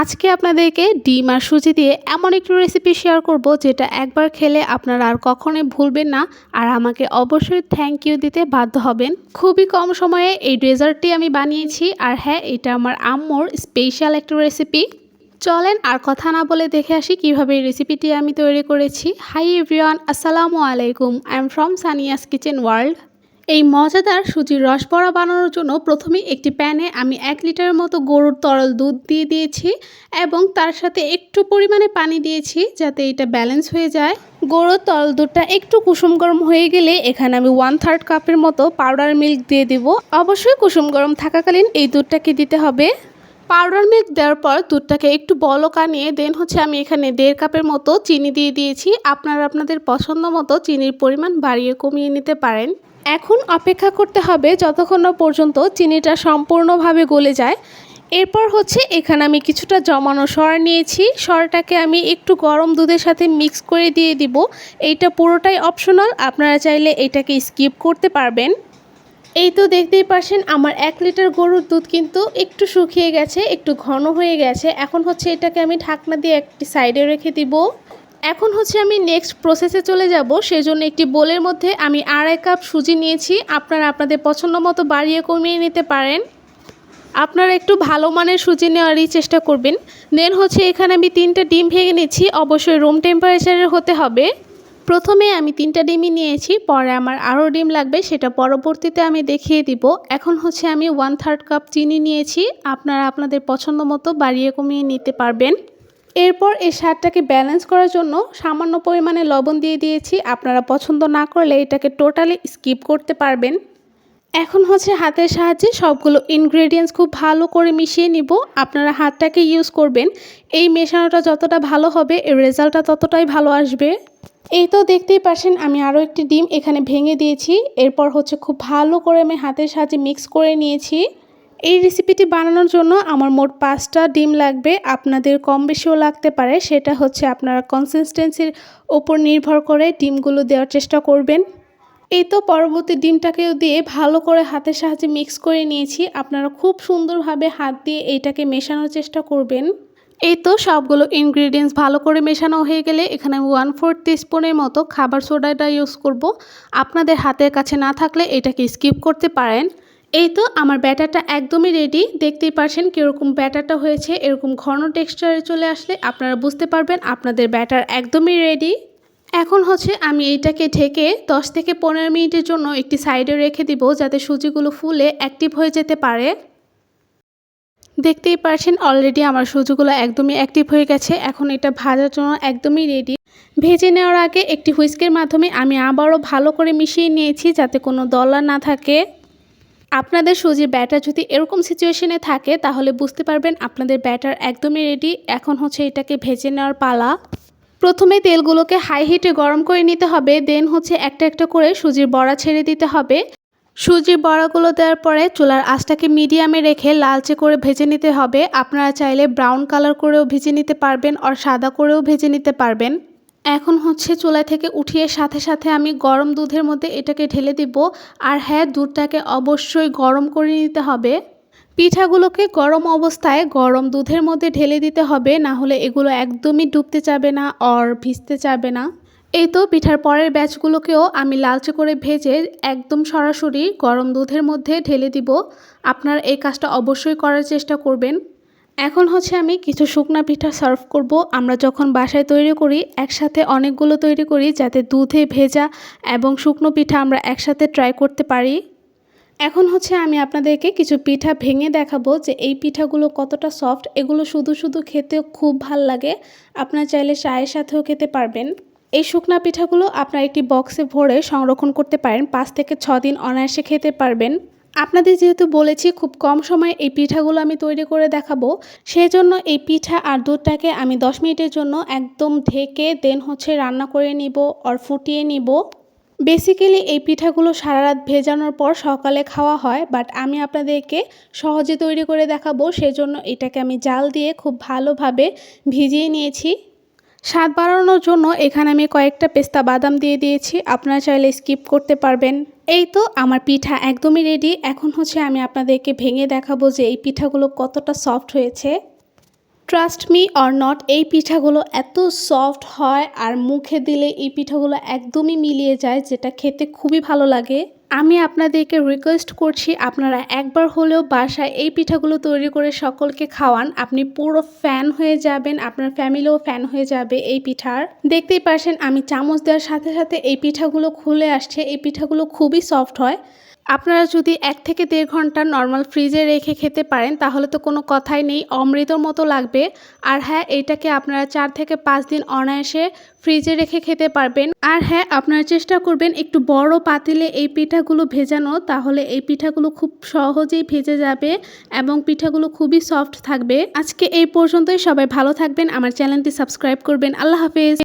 আজকে আপনাদেরকে ডিম আর সুজি দিয়ে এমন একটি রেসিপি শেয়ার করব যেটা একবার খেলে আপনারা আর কখনোই ভুলবেন না। আর আমাকে অবশ্যই থ্যাংক ইউ দিতে বাধ্য হবেন। খুবই কম সময়ে এই ডেজার্টটি আমি বানিয়েছি। আর হ্যাঁ এটা আমার আম্মুর স্পেশাল একটা রেসিপি চলেন আর কথা না বলে দেখে আসি কীভাবে এই রেসিপিটি আমি তৈরি করেছি। হাই এভরিওয়ান আসসালামু আলাইকুম। I am from Saniya's kitchen world এই মজাদার সুজির রসবড়া বানানোর জন্য প্রথমে একটি প্যানে আমি এক লিটারের মতো গরুর তরল দুধ দিয়ে দিয়েছি এবং তার সাথে একটু পরিমাণে পানি দিয়েছি যাতে এটা ব্যালেন্স হয়ে যায়। গরুর তরল দুধটা একটু কুসুম গরম হয়ে গেলে এখানে আমি ওয়ান থার্ড কাপের মতো পাউডার মিল্ক দিয়ে দিব। অবশ্যই কুসুম গরম থাকাকালীন এই দুধটাকে দিতে হবে। পাউডার মিল্ক দেওয়ার পর দুধটাকে একটু বলক আনিয়ে দেন হচ্ছে আমি এখানে দেড় কাপের মতো চিনি দিয়ে দিয়েছি। আপনারা আপনাদের পছন্দ মতো চিনির পরিমাণ বাড়িয়ে কমিয়ে নিতে পারেন। এখন অপেক্ষা করতে হবে যতক্ষণ না পর্যন্ত চিনিটা সম্পূর্ণভাবে গলে যায়। এরপর হচ্ছে এখানে আমি কিছুটা জমানো সর নিয়েছি। সরটাকে আমি একটু গরম দুধের সাথে মিক্স করে দিয়ে দিব। এইটা পুরোটাই অপশনাল, আপনারা চাইলে এটাকে স্কিপ করতে পারবেন। এই তো দেখতেই পারছেন আমার এক লিটার গরুর দুধ কিন্তু একটু শুকিয়ে গেছে, একটু ঘন হয়ে গেছে। এখন হচ্ছে এটাকে আমি ঢাকনা দিয়ে একটি সাইডে রেখে দিব। এখন হচ্ছে আমি নেক্সট প্রসেসে চলে যাব, সেজন্য একটি বোলের মধ্যে আমি আড়াই কাপ সুজি নিয়েছি। আপনারা আপনাদের পছন্দ মতো বাড়িয়ে কমিয়ে নিতে পারেন। আপনারা একটু ভালো মানের সুজি নেওয়ারই চেষ্টা করবেন। দেন হচ্ছে এখানে আমি তিনটা ডিম ভেঙে নিচ্ছি, অবশ্যই রুম টেম্পারেচারের হতে হবে। প্রথমে আমি তিনটা ডিমই নিয়েছি, পরে আমার আরও ডিম লাগবে, সেটা পরবর্তীতে আমি দেখিয়ে দিব। এখন হচ্ছে আমি ওয়ান থার্ড কাপ চিনি নিয়েছি, আপনারা আপনাদের পছন্দ মতো বাড়িয়ে কমিয়ে নিতে পারবেন। এরপর এই স্বাদটাকে ব্যালেন্স করার জন্য সামান্য পরিমাণে লবণ দিয়ে দিয়েছি। আপনারা পছন্দ না করলে এটাকে টোটালি স্কিপ করতে পারবেন। এখন হচ্ছে হাতের সাহায্যে সবগুলো ইনগ্রেডিয়েন্টস খুব ভালো করে মিশিয়ে নিব। আপনারা হাতটাকে ইউজ করবেন। এই মেশানোটা যতটা ভালো হবে, এর রেজাল্টটা ততটাই ভালো আসবে। এই তো দেখতেই পাচ্ছেন, আমি আরও একটি ডিম এখানে ভেঙে দিয়েছি। এরপর হচ্ছে খুব ভালো করে আমি হাতের সাহায্যে মিক্স করে নিয়েছি। এই রেসিপিটি বানানোর জন্য আমার মোট পাঁচটা ডিম লাগবে। আপনাদের কম বেশিও লাগতে পারে। সেটা হচ্ছে আপনারা কনসিস্টেন্সির ওপর নির্ভর করে ডিমগুলো দেওয়ার চেষ্টা করবেন। এই তো পরবর্তী ডিমটাকেও দিয়ে ভালো করে হাতের সাহায্যে মিক্স করে নিয়েছি। আপনারা খুব সুন্দরভাবে হাত দিয়ে এইটাকে মেশানোর চেষ্টা করবেন। এই তো সবগুলো ইনগ্রিডিয়েন্টস ভালো করে মেশানো হয়ে গেলে এখানে ওয়ান ফোর্থ টিস্পুনের মতো খাবার সোডাটা ইউজ করব। আপনাদের হাতের কাছে না থাকলে এটাকে স্কিপ করতে পারেন। এই তো আমার ব্যাটারটা একদমই রেডি দেখতেই পারছেন কীরকম ব্যাটারটা হয়েছে, এরকম ঘন টেক্সচারে চলে আসলে আপনারা বুঝতে পারবেন আপনাদের ব্যাটার একদমই রেডি এখন হচ্ছে আমি এইটাকে ঢেকে 10 থেকে পনেরো মিনিটের জন্য একটি সাইডে রেখে দিব যাতে সুজিগুলো ফুলে অ্যাক্টিভ হয়ে যেতে পারে। দেখতেই পারছেন অলরেডি আমার সুজিগুলো একদমই অ্যাক্টিভ হয়ে গেছে। এখন এটা ভাজার জন্য একদমই রেডি ভেজে নেওয়ার আগে একটি হুইস্কের মাধ্যমে আমি আবারও ভালো করে মিশিয়ে নিয়েছি যাতে কোনো দলা না থাকে। আপনাদের সুজির ব্যাটার যদি এরকম সিচুয়েশনে থাকে, তাহলে বুঝতে পারবেন আপনাদের ব্যাটার একদমই রেডি এখন হচ্ছে এটাকে ভেজে নেওয়ার পালা। প্রথমে তেলগুলোকে হাই হিটে গরম করে নিতে হবে দেন হচ্ছে একটা একটা করে সুজির বড়া ছেড়ে দিতে হবে। সুজির বড়াগুলো দেওয়ার পরে চুলার আঁচটাকে মিডিয়ামে রেখে লালচে করে ভেজে নিতে হবে। আপনারা চাইলে ব্রাউন কালার করেও ভেজে নিতে পারবেন, আর সাদা করেও ভেজে নিতে পারবেন। এখন হচ্ছে চুলা থেকে উঠিয়ে সাথে সাথে আমি গরম দুধের মধ্যে এটাকে ঢেলে দিব। আর হ্যাঁ দুধটাকে অবশ্যই গরম করে নিতে হবে। পিঠাগুলোকে গরম অবস্থায় গরম দুধের মধ্যে ঢেলে দিতে হবে, না হলে এগুলো একদমই ডুবতে চাবে না অর ভিজতে চাবে না। এই তো পিঠার পরের ব্যাচগুলোকেও আমি লালচে করে ভেজে একদম সরাসরি গরম দুধের মধ্যে ঢেলে দিব। আপনার এই কাজটা অবশ্যই করার চেষ্টা করবেন। এখন হচ্ছে আমি কিছু শুকনা পিঠা সার্ভ করব। আমরা যখন বাসায় তৈরি করি, একসাথে অনেকগুলো তৈরি করি যাতে দুধে ভেজা এবং শুকনো পিঠা আমরা একসাথে ট্রাই করতে পারি। এখন হচ্ছে আমি আপনাদেরকে কিছু পিঠা ভেঙে দেখাবো যে এই পিঠাগুলো কতটা সফট এগুলো শুধু শুধু খেতেও খুব ভালো লাগে। আপনার চাইলে চায়ের সাথেও খেতে পারবেন। এই শুকনা পিঠাগুলো আপনার একটি বক্সে ভরে সংরক্ষণ করতে পারেন। পাঁচ থেকে ছ দিন অনায়াসে খেতে পারবেন। আপনাদের যেহেতু বলেছি খুব কম সময়ে এই পিঠাগুলো আমি তৈরি করে দেখাবো সেই জন্য এই পিঠা আর দুধটাকে আমি দশ মিনিটের জন্য একদম ঢেকে দেন হচ্ছে রান্না করে নিব আর ফুটিয়ে নিব। বেসিক্যালি এই পিঠাগুলো সারা রাত ভেজানোর পর সকালে খাওয়া হয়, বাট আমি আপনাদেরকে সহজে তৈরি করে দেখাবো, সেজন্য এটাকে আমি জাল দিয়ে খুব ভালোভাবে ভিজিয়ে নিয়েছি। স্বাদ বাড়ানোর জন্য এখানে আমি কয়েকটা পেস্তা বাদাম দিয়ে দিয়েছি। আপনারা চাইলে স্কিপ করতে পারবেন। এই তো আমার পিঠা একদমই রেডি এখন হচ্ছে আমি আপনাদেরকে ভেঙে দেখাবো যে এই পিঠাগুলো কতটা সফট হয়েছে। ট্রাস্ট মি অর নট এই পিঠাগুলো এত সফট হয় আর মুখে দিলে এই পিঠাগুলো একদমই মিলিয়ে যায়, যেটা খেতে খুবই ভালো লাগে। আমি আপনাদেরকে রিকোয়েস্ট করছি, আপনারা একবার হলেও বাসায় এই পিঠাগুলো তৈরি করে সকলকে খাওয়ান। আপনি পুরো ফ্যান হয়ে যাবেন, আপনার ফ্যামিলিও ফ্যান হয়ে যাবে এই পিঠার। দেখতেই পারছেন, আমি চামচ দেওয়ার সাথে সাথে এই পিঠাগুলো খুলে আসছে। এই পিঠাগুলো খুবই সফট হয়। আপনারা যদি এক থেকে দেড় ঘণ্টা নর্মাল ফ্রিজে রেখে খেতে পারেন, তাহলে তো কোনো কথাই নেই, অমৃতর মতো লাগবে। আর হ্যাঁ এটাকে আপনারা চার থেকে পাঁচ দিন অনায়াসে ফ্রিজে রেখে খেতে পারবেন। আর হ্যাঁ আপনারা চেষ্টা করবেন একটু বড় পাতিলে এই পিঠাগুলো ভেজানো, তাহলে এই পিঠাগুলো খুব সহজেই ভেজে যাবে এবং পিঠাগুলো খুবই সফট থাকবে। আজকে এই পর্যন্তই, সবাই ভালো থাকবেন, আমার চ্যানেলটি সাবস্ক্রাইব করবেন। আল্লাহ হাফেজ।